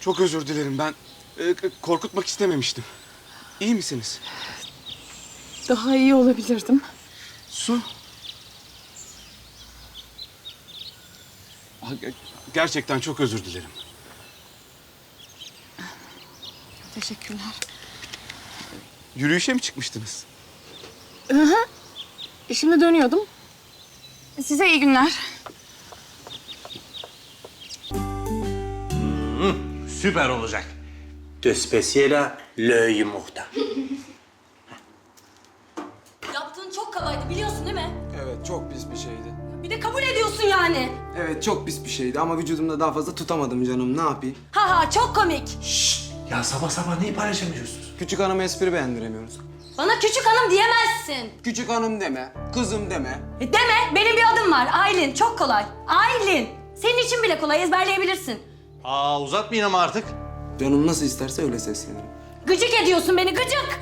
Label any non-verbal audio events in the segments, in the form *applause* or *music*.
Çok, özür dilerim ben. e, korkutmak istememiştim. İyi misiniz? Daha iyi olabilirdim. Su. Ge- Gerçekten çok özür dilerim. Teşekkürler. Yürüyüşe mi çıkmıştınız? Şimdi dönüyordum. Size iyi günler. Süper olacak. De spéciale le yumurta. *laughs* Yaptığın çok kabaydı biliyorsun değil mi? Evet çok pis bir şeydi. Bir de kabul ediyorsun yani. Evet çok pis bir şeydi ama vücudumda daha fazla tutamadım canım ne yapayım? Ha ha çok komik. Ya sabah sabah neyi paylaşamıyorsunuz? Küçük hanıma espri beğendiremiyoruz. Bana küçük hanım diyemezsin. Küçük hanım deme, kızım deme. E deme benim bir adım var Aylin çok kolay. Aylin. Senin için bile kolay ezberleyebilirsin. Aa uzatmayın ama artık. Canım nasıl isterse öyle seslenirim. Gıcık ediyorsun beni gıcık.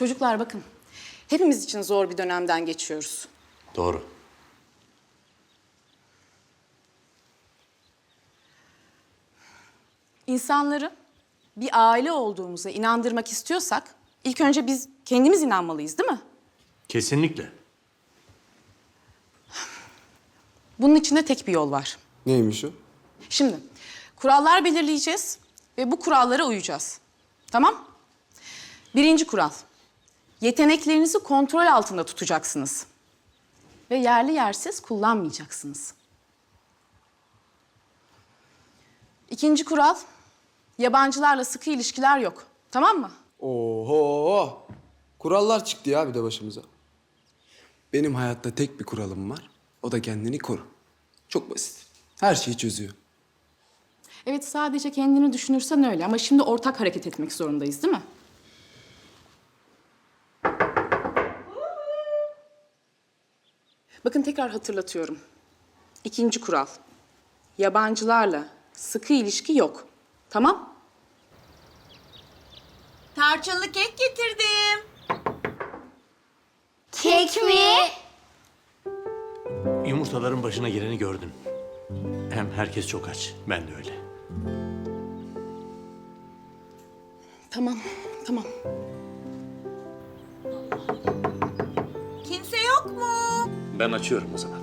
Çocuklar bakın. Hepimiz için zor bir dönemden geçiyoruz. Doğru. İnsanları bir aile olduğumuza inandırmak istiyorsak ilk önce biz kendimiz inanmalıyız değil mi? Kesinlikle. Bunun için de tek bir yol var. Neymiş o? Şimdi kurallar belirleyeceğiz ve bu kurallara uyacağız. Tamam? Birinci kural. Yeteneklerinizi kontrol altında tutacaksınız. Ve yerli yersiz kullanmayacaksınız. İkinci kural. Yabancılarla sıkı ilişkiler yok. Tamam mı? Oho! Kurallar çıktı ya bir de başımıza. Benim hayatta tek bir kuralım var. O da kendini koru. Çok basit. Her şeyi çözüyor. Evet sadece kendini düşünürsen öyle ama şimdi ortak hareket etmek zorundayız değil mi? Bakın tekrar hatırlatıyorum. İkinci kural. Yabancılarla sıkı ilişki yok. Tamam? Tarçınlı kek getirdim. Kek mi? Yumurtaların başına geleni gördün. Hem herkes çok aç. Ben de öyle. Tamam, tamam. Ben açıyorum o zaman.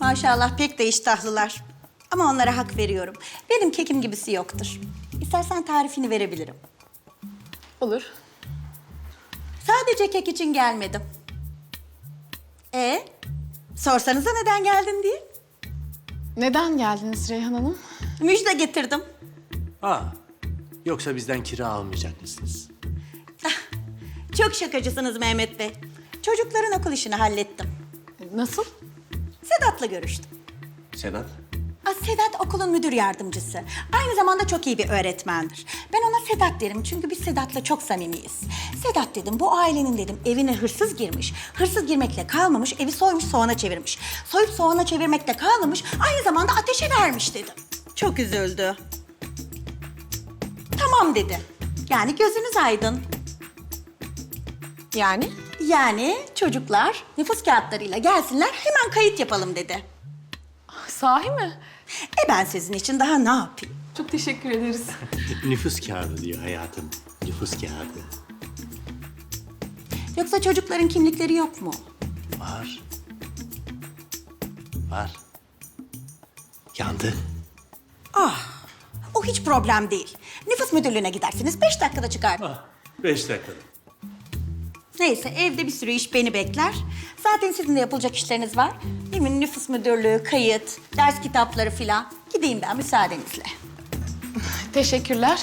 Maşallah pek de iştahlılar. Ama onlara hak veriyorum. Benim kekim gibisi yoktur. İstersen tarifini verebilirim. Olur. Sadece kek için gelmedim. E sorsanıza neden geldin diye. Neden geldiniz Reyhan Hanım? Müjde getirdim. Aa, yoksa bizden kira almayacak mısınız? Çok şakacısınız Mehmet Bey. Çocukların okul işini hallettim. Nasıl? Sedat'la görüştüm. Sedat, Aa, Sedat okulun müdür yardımcısı. Aynı zamanda çok iyi bir öğretmendir. Ben ona Sedat derim çünkü biz Sedat'la çok samimiyiz. Sedat dedim bu ailenin dedim evine hırsız girmiş. Hırsız girmekle kalmamış evi soymuş soğana çevirmiş. Soyup soğana çevirmekle kalmamış aynı zamanda ateşe vermiş dedim. Çok üzüldü. Tamam dedi. Yani gözünüz aydın. Yani? Yani çocuklar nüfus kağıtlarıyla gelsinler hemen kayıt yapalım dedi. Sahi mi? E ben sizin için daha ne yapayım? Çok teşekkür ederiz. *laughs* Nüfus kağıdı diyor hayatım. Nüfus kağıdı. Yoksa çocukların kimlikleri yok mu? Var. Var. Yandı. O hiç problem değil. Nüfus müdürlüğüne gidersiniz. Beş dakikada çıkar. Beş dakika. Neyse evde bir sürü iş beni bekler. Zaten sizin de yapılacak işleriniz var. Mi? Nüfus müdürlüğü, kayıt, ders kitapları filan. Gideyim ben müsaadenizle. Teşekkürler.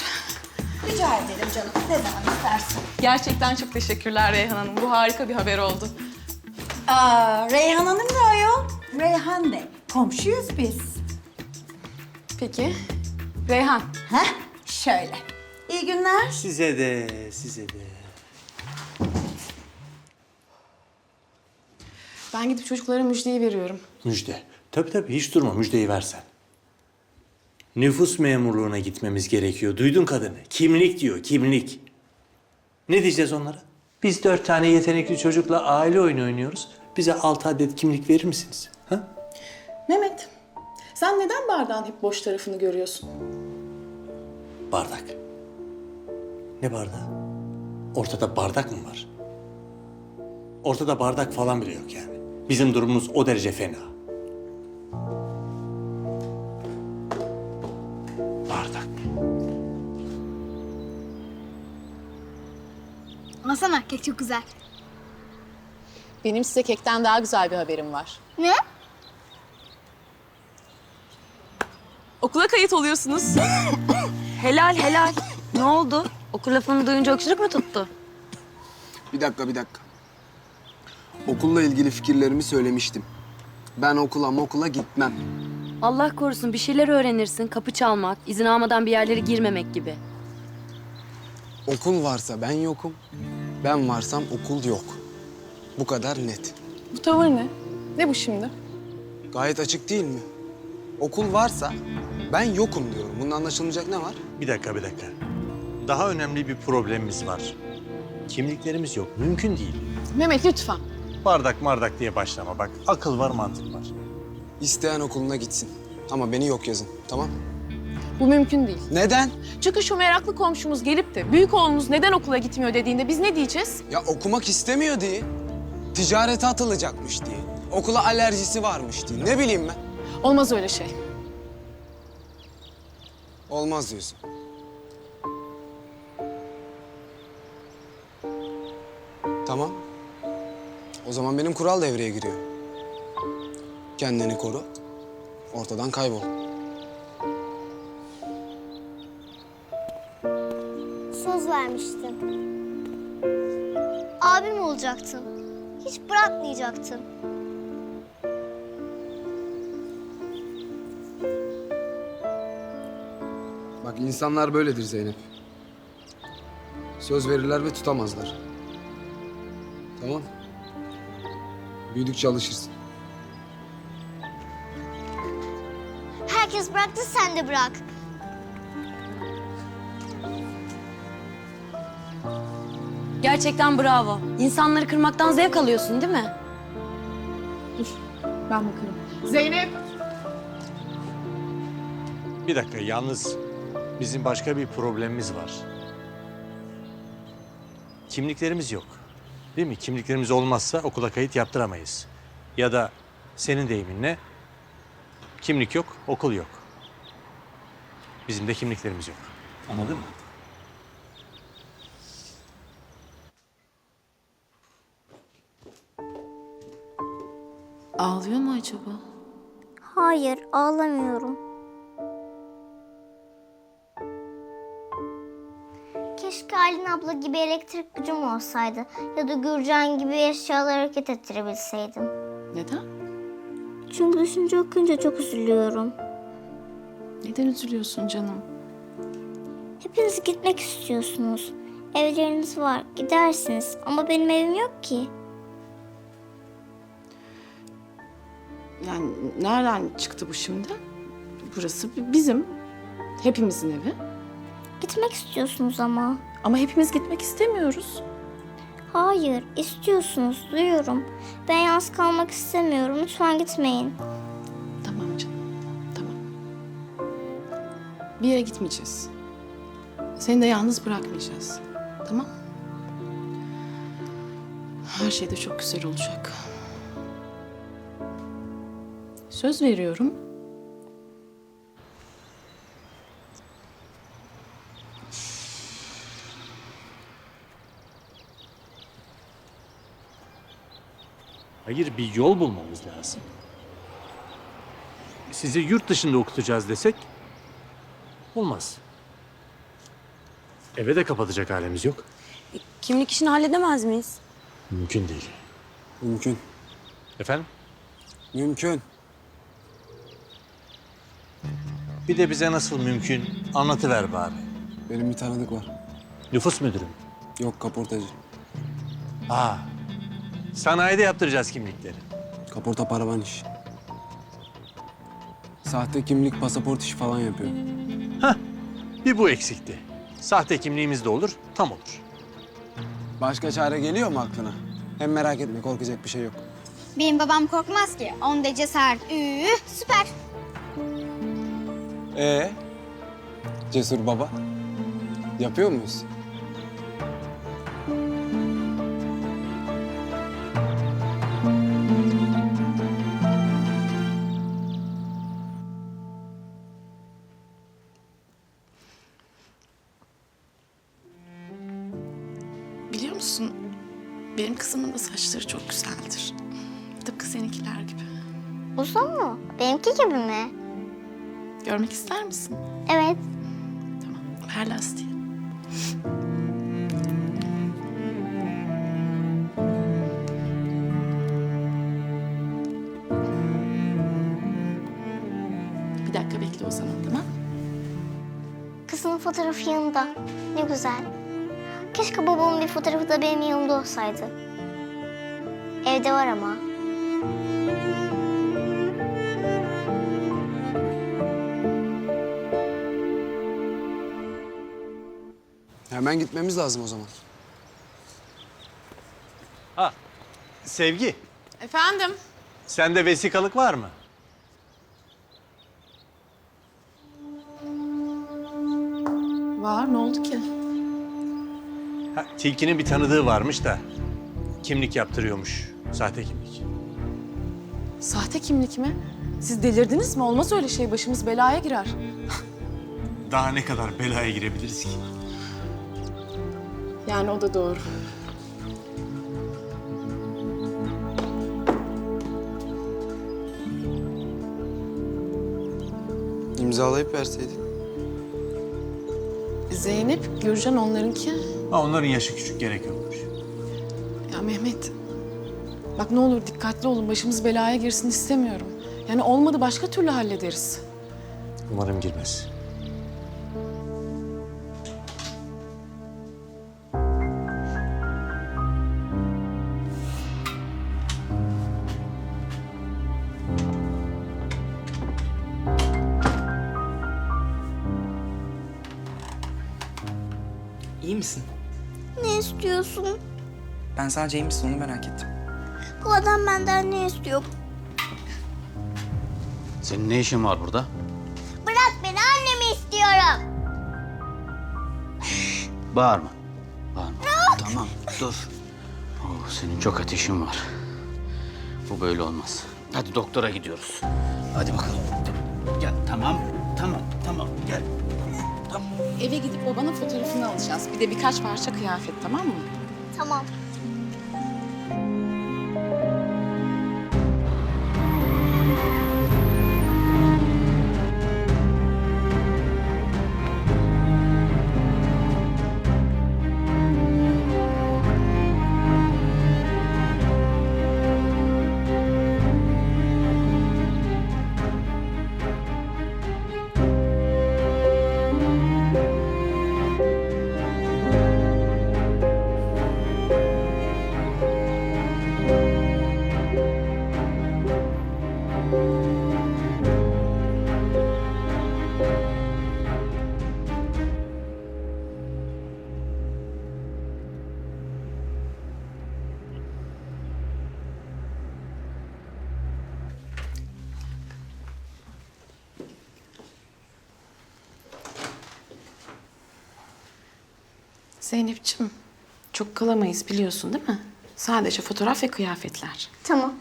Rica ederim canım. Ne zaman istersin. Gerçekten çok teşekkürler Reyhan Hanım. Bu harika bir haber oldu. Aa, Reyhan Hanım ne ayol? Reyhan de. Komşuyuz biz. Peki. Reyhan, Heh, şöyle. İyi günler. Size de, size de. Ben gidip çocuklara müjdeyi veriyorum. Müjde. Tabii tabii hiç durma müjdeyi versen. Nüfus memurluğuna gitmemiz gerekiyor. Duydun kadını. Kimlik diyor, kimlik. Ne diyeceğiz onlara? Biz dört tane yetenekli çocukla aile oyunu oynuyoruz. Bize altı adet kimlik verir misiniz? Ha? Mehmet, sen neden bardağın hep boş tarafını görüyorsun? Bardak. Ne bardağı? Ortada bardak mı var? Ortada bardak falan bile yok yani. Bizim durumumuz o derece fena. Bardak. Alsana kek çok güzel. Benim size kekten daha güzel bir haberim var. Ne? Okula kayıt oluyorsunuz. *laughs* Helal helal. ne oldu? Okul lafını duyunca öksürük mü tuttu? Bir dakika, bir dakika. Okulla ilgili fikirlerimi söylemiştim. Ben okula okula gitmem. Allah korusun bir şeyler öğrenirsin. Kapı çalmak, izin almadan bir yerlere girmemek gibi. Okul varsa ben yokum. Ben varsam okul yok. Bu kadar net. Bu tavır ne? Ne bu şimdi? Gayet açık değil mi? Okul varsa ben yokum diyorum. Bunun anlaşılmayacak ne var? Bir dakika, bir dakika. Daha önemli bir problemimiz var. Kimliklerimiz yok. Mümkün değil. Mehmet lütfen. Bardak mardak diye başlama bak. Akıl var, mantık var. İsteyen okuluna gitsin. Ama beni yok yazın. Tamam? Bu mümkün değil. Neden? Çünkü şu meraklı komşumuz gelip de büyük oğlunuz neden okula gitmiyor dediğinde biz ne diyeceğiz? Ya okumak istemiyor diye. Ticarete atılacakmış diye. Okula alerjisi varmış diye. Ne bileyim ben. Olmaz öyle şey. Olmaz diyorsun. Tamam. O zaman benim kural devreye giriyor. Kendini koru. Ortadan kaybol. Söz vermiştin. Abim olacaktın. Hiç bırakmayacaktın. Bak insanlar böyledir Zeynep. Söz verirler ve tutamazlar. Tamam. Büyüdükçe alışırsın. Herkes bıraktı sen de bırak. Gerçekten bravo. İnsanları kırmaktan zevk alıyorsun değil mi? Ben bakarım. Zeynep. Bir dakika, yalnız bizim başka bir problemimiz var. Kimliklerimiz yok. Değil mi? Kimliklerimiz olmazsa okula kayıt yaptıramayız. Ya da senin deyiminle kimlik yok, okul yok. Bizim de kimliklerimiz yok. Anladın mı? Ağlıyor mu acaba? Hayır ağlamıyorum. Abla gibi elektrik gücüm olsaydı. Ya da Gürcan gibi eşyaları hareket ettirebilseydim. Neden? Çünkü düşünce okuyunca çok üzülüyorum. Neden üzülüyorsun canım? Hepiniz gitmek istiyorsunuz. Evleriniz var, gidersiniz. Ama benim evim yok ki. Yani nereden çıktı bu şimdi? Burası bizim. Hepimizin evi. Gitmek istiyorsunuz ama. Ama hepimiz gitmek istemiyoruz. Hayır, istiyorsunuz. Duyuyorum. Ben yalnız kalmak istemiyorum. Lütfen gitmeyin. Tamam canım. Tamam. Bir yere gitmeyeceğiz. Seni de yalnız bırakmayacağız. Tamam? Her şey de çok güzel olacak. Söz veriyorum. Hayır bir yol bulmamız lazım. Sizi yurt dışında okutacağız desek olmaz. Eve de kapatacak halimiz yok. Kimlik işini halledemez miyiz? Mümkün değil. Mümkün. Efendim? Mümkün. Bir de bize nasıl mümkün anlatıver bari. Benim bir tanıdık var. Nüfus müdürü mü? Yok kaportacı. Aa, sanayide yaptıracağız kimlikleri. Kaporta paravan iş. Sahte kimlik, pasaport işi falan yapıyor. Bir bu eksikti. Sahte kimliğimiz de olur, tam olur. Başka çare geliyor mu aklına? Hem merak etme korkacak bir şey yok. Benim babam korkmaz ki. Onda cesaret. Üü, süper. Ee, Cesur baba. Yapıyor muyuz? Evet. Tamam. Ver lastiği. Bir dakika bekle o zaman tamam mı? Kızımın fotoğrafı yanında. Ne güzel. Keşke babamın bir fotoğrafı da benim yanımda olsaydı. Evde var ama. Hemen gitmemiz lazım o zaman. Ha, Sevgi, Efendim? sende vesikalık var mı? Var ne oldu ki? Ha, Tilki'nin bir tanıdığı varmış da kimlik yaptırıyormuş, sahte kimlik. Sahte kimlik mi? Siz delirdiniz mi? Olmaz öyle şey. Başımız belaya girer. Daha ne kadar belaya girebiliriz ki? Yani o da doğru. İmzalayıp verseydin. Zeynep, Gürcan onlarınki. Ha, onların yaşı küçük, gerek yokmuş. Ya Mehmet, bak ne olur dikkatli olun. Başımız belaya girsin istemiyorum. Yani olmadı başka türlü hallederiz. Umarım girmez. Sadece iyi misin onu merak ettim. Bu adam benden ne istiyor? Senin ne işin var burada? Bırak beni annemi istiyorum. Bağırma. Bağırma. Tamam dur. Oo, senin çok ateşin var. Bu böyle olmaz. Hadi doktora gidiyoruz. Hadi bakalım. Gel tamam. Tamam tamam gel. Eve gidip babanın fotoğrafını alacağız. Bir de birkaç parça kıyafet tamam mı? Tamam. Zeynep'ciğim çok kalamayız biliyorsun değil mi? Sadece fotoğraf ve kıyafetler. Tamam.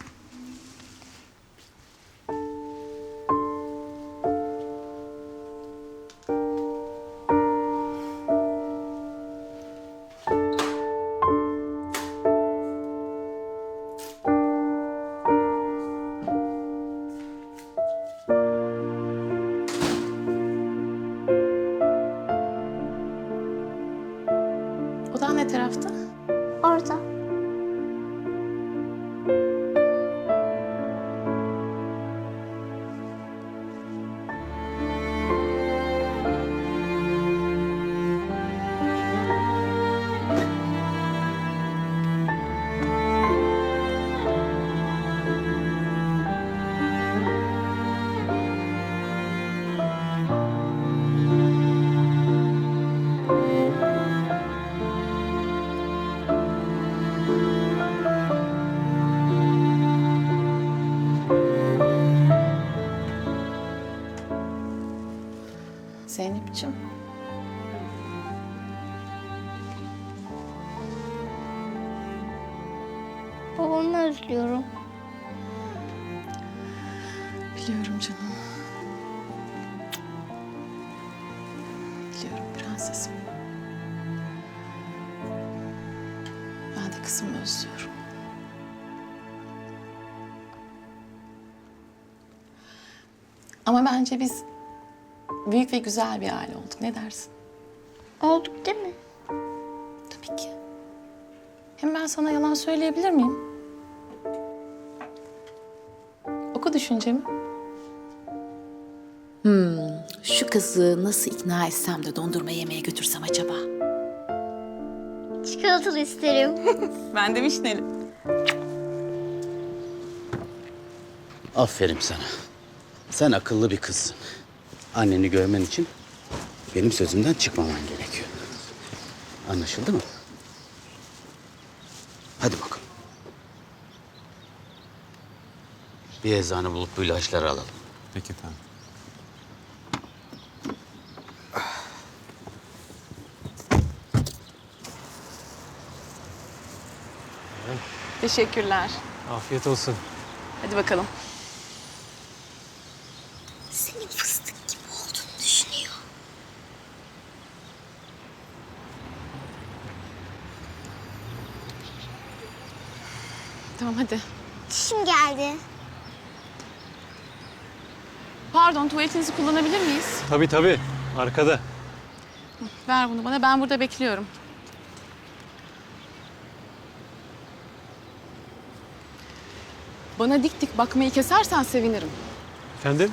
Babamı özlüyorum. Biliyorum canım. Biliyorum prensesim. Ben de kızımı özlüyorum. Ama bence biz büyük ve güzel bir aile olduk. Ne dersin? Olduk değil mi? Sana yalan söyleyebilir miyim? Oku düşüncemi. Şu kızı nasıl ikna etsem de dondurma yemeye götürsem acaba? Çikolatalı isterim. *laughs* Ben de vişneli. Aferin sana. Sen akıllı bir kızsın. Anneni görmen için benim sözümden çıkmaman gerekiyor. Anlaşıldı mı? Hadi bakalım. Bir eczane bulup bu ilaçları alalım. Peki tamam. Teşekkürler. Afiyet olsun. Hadi bakalım. Senin fıstık gibi Tamam hadi. Çişim geldi. Pardon tuvaletinizi kullanabilir miyiz? Tabii tabii. Arkada. Ver bunu bana ben burada bekliyorum. Bana dik dik bakmayı kesersen sevinirim. Efendim?